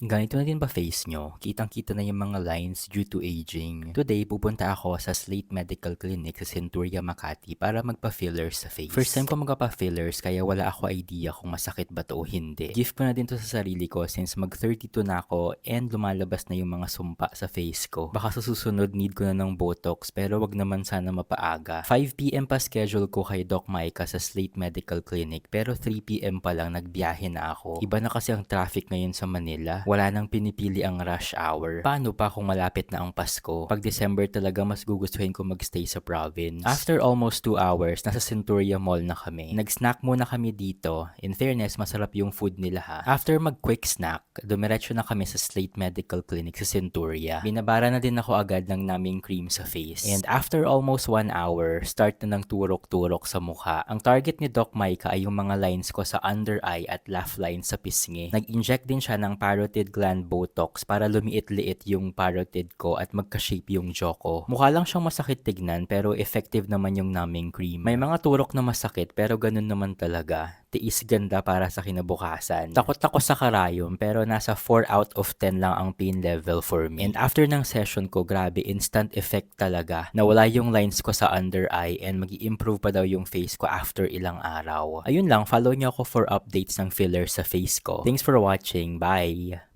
Ganito na din ba face nyo? Kitang-kita na yung mga lines due to aging. Today, pupunta ako sa Slate Medical Clinic sa Centuria, Makati para magpa-fillers sa face. First time ko magpa-fillers kaya wala ako idea kung masakit ba to o hindi. Gift ko na din to sa sarili ko since mag-32 na ako and lumalabas na yung mga sumpa sa face ko. Baka sa susunod need ko na ng Botox pero wag naman sana mapaaga. 5pm pa schedule ko kay Doc Maika sa Slate Medical Clinic pero 3pm pa lang nagbiyahe na ako. Iba na kasi ang traffic ngayon sa Manila. Wala nang pinipili ang rush hour. Paano pa kung malapit na ang Pasko? Pag December talaga mas gugustuhin ko magstay sa province. After almost 2 hours, nasa Centuria Mall na kami. Nag-snack muna kami dito. In fairness, masarap yung food nila ha. After mag-quick snack, dumiretso na kami sa Slate Medical Clinic sa Centuria. Binabara na din ako agad ng naming cream sa face. And after almost 1 hour, start na ng turok-turok sa mukha. Ang target ni Doc Maika ay yung mga lines ko sa under eye at laugh line sa pisngi. Nag-inject din siya ng parotid gland botox para lumiit-liit yung parotid ko at magka-shape yung jaw ko. Mukha lang siyang masakit tignan pero effective naman yung naming cream. May mga turok na masakit pero ganun naman talaga. Tiis ganda para sa kinabukasan. Takot ako sa karayom pero nasa 4 out of 10 lang ang pain level for me. And after ng session ko, grabe, instant effect talaga. Nawala yung lines ko sa under eye and mag improve pa daw yung face ko after ilang araw. Ayun lang, follow niyo ako for updates ng filler sa face ko. Thanks for watching. Bye!